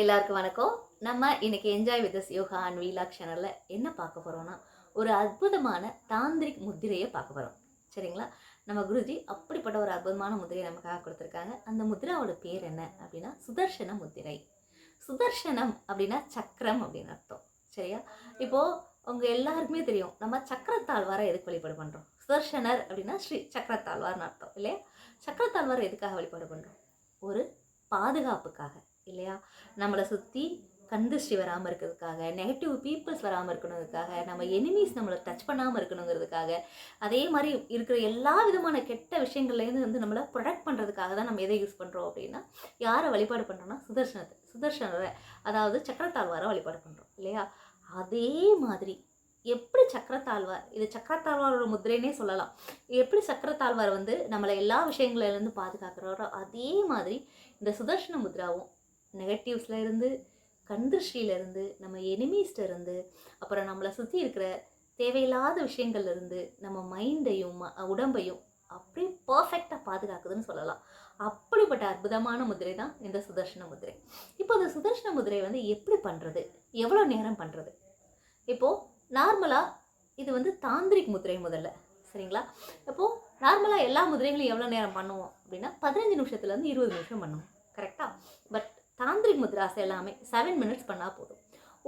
எல்லாருக்கும் வணக்கம். நம்ம இன்னைக்கு என்ஜாய் வித் யோகா அண்ட் வீலாக் சேனலில் என்ன பார்க்க போகிறோம்னா ஒரு அற்புதமான தாந்திரிக் முத்திரையை பார்க்க போகிறோம் சரிங்களா? நம்ம குருஜி அப்படிப்பட்ட ஒரு அற்புதமான முத்திரையை நமக்காக கொடுத்துருக்காங்க. அந்த முதிராவோட பேர் என்ன அப்படின்னா சுதர்சன முத்திரை. சுதர்சனம் அப்படின்னா சக்கரம் அப்படின்னு அர்த்தம். சரியா? இப்போது உங்கள் எல்லாருக்குமே தெரியும் நம்ம சக்கரத்தாழ்வாரை எதுக்கு வழிபாடு பண்ணுறோம் சுதர்சனர் அப்படின்னா ஸ்ரீ சக்கரத்தாழ்வார்னு அர்த்தம் இல்லையா? சக்கரத்தாழ்வார் எதுக்காக வழிபாடு பண்ணுறோம் ஒரு பாதுகாப்புக்காக. இல்லையா? நம்மளை சுற்றி கந்திருஷ்டி வராமல் இருக்கிறதுக்காக நெகட்டிவ் பீப்புள்ஸ் வராமல் இருக்கணுங்கிறதுக்காக நம்ம எனிமீஸ் நம்மளை டச் பண்ணாமல் இருக்கணுங்கிறதுக்காக அதே மாதிரி இருக்கிற எல்லா விதமான கெட்ட விஷயங்கள்லேருந்து வந்து நம்மளை ப்ரொடெக்ட் பண்ணுறதுக்காக தான் நம்ம எதை யூஸ் பண்ணுறோம் அப்படின்னா யாரை வழிபாடு பண்ணுறோம்னா சுதர்சனத்தை சுதர்சனரை அதாவது சக்கரத்தாழ்வாரை வழிபாடு பண்ணுறோம் இல்லையா? அதே மாதிரி எப்படி சக்கரத்தாழ்வார் இது சக்கரத்தாழ்வாரோட முத்திரைனே சொல்லலாம். எப்படி சக்கரத்தாழ்வார் வந்து நம்மளை எல்லா விஷயங்கள்லேருந்து பாதுகாக்கிறாரோ அதே மாதிரி இந்த சுதர்சன முத்ராவும் நெகட்டிவ்ஸில் இருந்து கந்திருஷ்டியிலேருந்து நம்ம எனிமீஸ்ட இருந்து அப்புறம் நம்மளை சுற்றி இருக்கிற தேவையில்லாத விஷயங்கள்லேருந்து நம்ம மைண்டையும் ம- உடம்பையும் அப்படியே பர்ஃபெக்டாக பாதுகாக்குதுன்னு சொல்லலாம். அப்படிப்பட்ட அற்புதமான முதிரை தான் இந்த சுதர்ஷன முதிரை. இப்போ இந்த சுதர்ஷன முதிரை வந்து எப்படி பண்ணுறது எவ்வளோ நேரம் பண்ணுறது இப்போது நார்மலாக இது வந்து தாந்திரிக் முதிரை முதல்ல. சரிங்களா? இப்போது நார்மலாக எல்லா முதிரைகளையும் எவ்வளோ நேரம் பண்ணுவோம் அப்படின்னா பதினஞ்சு நிமிஷத்துலேருந்து இருபது நிமிஷம் பண்ணுவோம். கரெக்டாக பட் தாந்திரிக் முத்ராஸ் எல்லாமே செவன் மினிட்ஸ் பண்ணால் போதும்.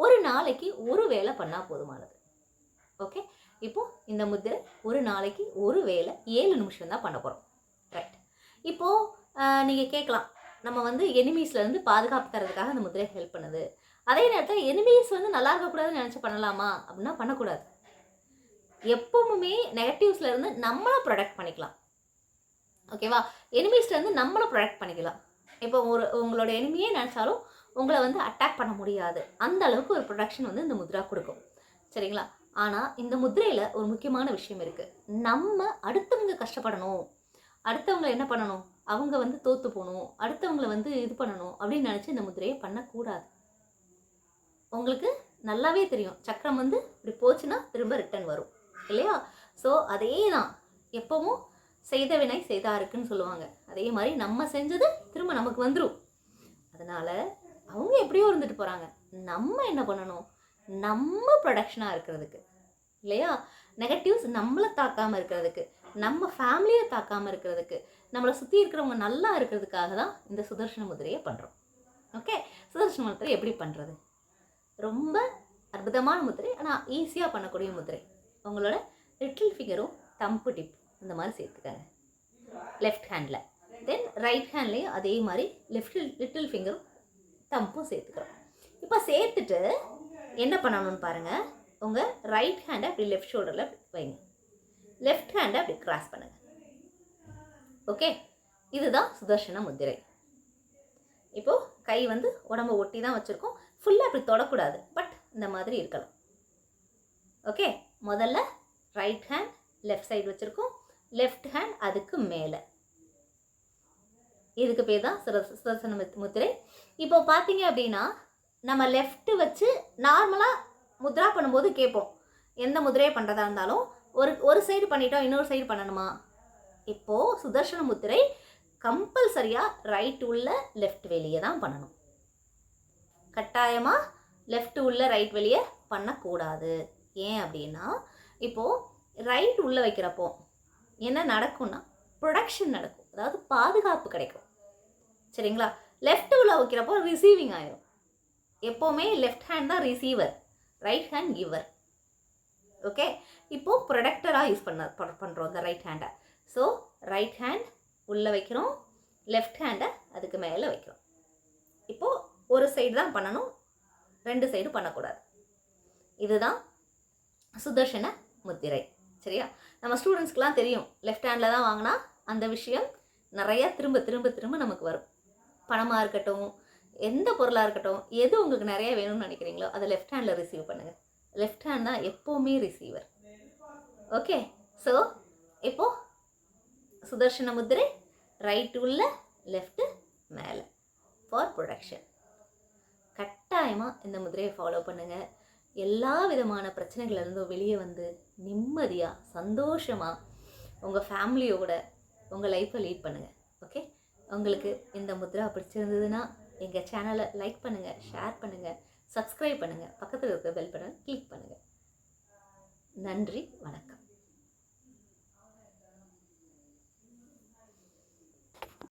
ஒரு நாளைக்கு ஒரு வேலை பண்ணால் போதுமானது. ஓகே இப்போது இந்த முத்திரை ஒரு நாளைக்கு ஒரு வேலை ஏழு நிமிஷம் தான் பண்ண போகிறோம் ரைட் இப்போது நீங்கள் கேட்கலாம். நம்ம வந்து எனிமீஸ்லேருந்து பாதுகாப்புக்கிறதுக்காக அந்த முதிரை ஹெல்ப் பண்ணுது. அதே நேரத்தில் எனிமீஸ் வந்து நல்லா இருக்கக்கூடாதுன்னு நினச்சி பண்ணலாமா? அப்படின்னா பண்ணக்கூடாது. எப்பவுமே நெகட்டிவ்ஸ்ல இருந்து நம்மளை ப்ரொடெக்ட் பண்ணிக்கலாம். ஓகேவா எனிமீஸ்லேருந்து நம்மளை ப்ரொடெக்ட் பண்ணிக்கலாம். இப்போ ஒரு உங்களோட எனிமையே நினச்சாலும் உங்களை வந்து அட்டாக் பண்ண முடியாது. அந்த அளவுக்கு ஒரு ப்ரொடக்ஷன் வந்து இந்த முத்ரா கொடுக்கும். சரிங்களா? ஆனால் இந்த முத்திரையில் ஒரு முக்கியமான விஷயம் இருக்குது நம்ம அடுத்தவங்க கஷ்டப்படணும். அடுத்தவங்களை என்ன பண்ணணும்? அவங்க வந்து தோற்று போகணும். அடுத்தவங்களை வந்து இது பண்ணணும் அப்படின்னு நினச்சி இந்த முத்திரையை பண்ணக்கூடாது. உங்களுக்கு நல்லாவே தெரியும். சக்கரம் வந்து இப்படி போச்சுன்னா திரும்ப ரிட்டர்ன் வரும். இல்லையா? ஸோ அதே தான் எப்போவும் செய்த வினை செய்தாருக்குன்னு சொல்லுவாங்க. அதே மாதிரி நம்ம செஞ்சது திரும்ப நமக்கு வந்துடும் அதனால் அவங்க எப்படியோ இருந்துட்டு போகிறாங்க நம்ம என்ன பண்ணணும்? நம்ம ப்ரொடக்ஷனாக இருக்கிறதுக்கு. இல்லையா? நெகட்டிவ்ஸ் நம்மளை தாக்காமல் இருக்கிறதுக்கு. நம்ம ஃபேமிலியை தாக்காமல் இருக்கிறதுக்கு. நம்மளை சுற்றி இருக்கிறவங்க நல்லா இருக்கிறதுக்காக தான் இந்த சுதர்ஷன முதிரையை பண்ணுறோம் ஓகே சுதர்ஷன முதிரை எப்படி பண்ணுறது ரொம்ப அற்புதமான முத்திரை ஆனால் ஈஸியாக பண்ணக்கூடிய முத்திரை உங்களோட லிட்டில் ஃபிங்கரும் தம்பு டிப் இந்த மாதிரி சேர்த்துக்கங்க. லெஃப்ட் ஹேண்டில் தென் ரைட் ஹேண்ட்லேயும் அதே மாதிரி லெஃப்ட் லிட்டில் ஃபிங்கரும் தம்பும் சேர்த்துக்கிறோம். இப்போ சேர்த்துட்டு என்ன பண்ணணும்னு பாருங்கள் உங்கள் ரைட் ஹேண்டை அப்படி லெஃப்ட் ஷோல்டரில் வைங்க. லெஃப்ட் ஹேண்டை அப்படி கிராஸ் பண்ணுங்கள் ஓகே இதுதான் சுதர்ஷன முத்திரை. இப்போது கை வந்து உடம்ப ஒட்டி தான் வச்சுருக்கோம் ஃபுல்லாக அப்படி தொடக்கூடாது. பட் இந்த மாதிரி இருக்கலாம் ஓகே முதல்ல ரைட் ஹேண்ட் லெஃப்ட் சைடு வச்சுருக்கோம். லெஃப்ட் ஹேண்ட் அதுக்கு மேலே. இதுக்கு பேர் தான் சுரசன முத்திரை. இப்போ பார்த்தீங்க அப்படின்னா நம்ம லெஃப்ட்டு வச்சு நார்மலாக முத்ரா பண்ணும்போது கேட்போம். எந்த முதிரையை பண்ணுறதா இருந்தாலும் ஒரு ஒரு சைடு பண்ணிட்டோம் இன்னொரு சைடு பண்ணணுமா? இப்போது சுதர்ஷன முத்திரை கம்பல்சரியாக ரைட் உள்ள லெஃப்ட் வெளியே தான் பண்ணணும். கட்டாயமாக லெஃப்ட் உள்ள ரைட் வெளியே பண்ணக்கூடாது. ஏன் அப்படின்னா இப்போது ரைட் உள்ளே வைக்கிறப்போ என்ன நடக்கும்னா ப்ரொடக்ஷன் நடக்கும். அதாவது பாதுகாப்பு கிடைக்கும். சரிங்களா? லெஃப்ட் உள்ள வைக்கிறப்போ ரிசீவிங் ஆயிரும். எப்போவுமே லெஃப்ட் ஹேண்ட் தான் receiver right hand giver okay இப்போது ப்ரொடக்டராக யூஸ் பண்ண பண்ணுறோம் இந்த ரைட் ஹேண்டை ஸோ ரைட் ஹேண்ட் உள்ளே வைக்கிறோம் லெஃப்ட் ஹேண்டை அதுக்கு மேலே வைக்கிறோம். இப்போது ஒரு சைடு தான் பண்ணணும் ரெண்டு சைடு பண்ணக்கூடாது. இதுதான் சுதர்ஷன முத்திரை. சரியா? நம்ம ஸ்டூடெண்ட்ஸ்க்குலாம் தெரியும். லெஃப்ட் ஹேண்டில் தான் வாங்கினா அந்த விஷயம் நிறையா திரும்ப திரும்ப திரும்ப நமக்கு வரும். பணமாக இருக்கட்டும் எந்த பொருளாக இருக்கட்டும் எது உங்களுக்கு நிறைய வேணும்னு நினைக்கிறீங்களோ அதை லெஃப்ட் ஹேண்டில் ரிசீவ் பண்ணுங்கள் லெஃப்ட் ஹேண்ட் தான் எப்போவுமே ரிசீவர் ஓகே ஸோ இப்போது சுதர்ஷன முத்திரை ரைட் உள்ள லெஃப்ட்டு மேலே. ஃபார் ப்ரொடக்ஷன் கட்டாயமாக இந்த முதிரையை ஃபாலோ பண்ணுங்கள் எல்லா விதமான பிரச்சனைகள்லேருந்தும் வெளியே வந்து நிம்மதியாக சந்தோஷமாக உங்கள் ஃபேமிலியோட உங்கள் லைஃப்பை லீட் பண்ணுங்கள் ஓகே உங்களுக்கு இந்த முத்ரா பிடிச்சிருந்ததுன்னா எங்கள் சேனலை லைக் பண்ணுங்கள் ஷேர் பண்ணுங்கள் சப்ஸ்கிரைப் பண்ணுங்கள் பக்கத்தில் இருக்க பெல் பட்டன் கிளிக் பண்ணுங்கள் நன்றி வணக்கம்.